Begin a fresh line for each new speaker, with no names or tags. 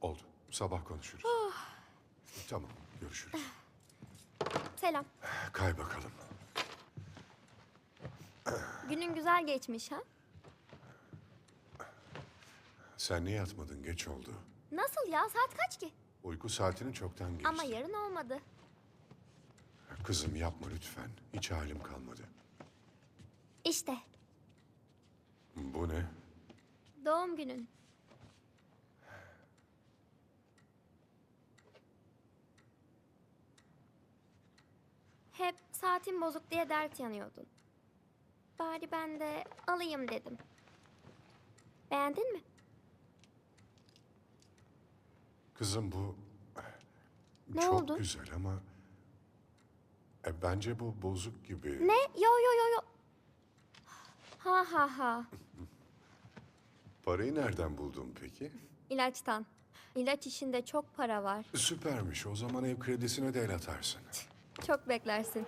Oldu. Sabah konuşuruz. Tamam, görüşürüz.
Selam.
Kay bakalım.
Günün güzel geçmiş ha?
Sen niye yatmadın? Geç oldu.
Nasıl ya? Saat kaç ki?
Uyku saatini çoktan geçti.
Ama yarın olmadı.
Kızım yapma lütfen. Hiç halim kalmadı.
İşte
Bu ne?
doğum günün. Hep saatin bozuk diye dert yanıyordun. Bari ben de alayım dedim. Beğendin mi?
Kızım bu...
Ne
çok
oldu?
güzel ama... E, bence bu bozuk gibi.
Ne? Yo yo yo yo. Ha ha ha.
Parayı nereden buldun peki?
İlaçtan. İlaç işinde çok para var.
Süpermiş. O zaman ev kredisine de el atarsın.
Çok beklersin.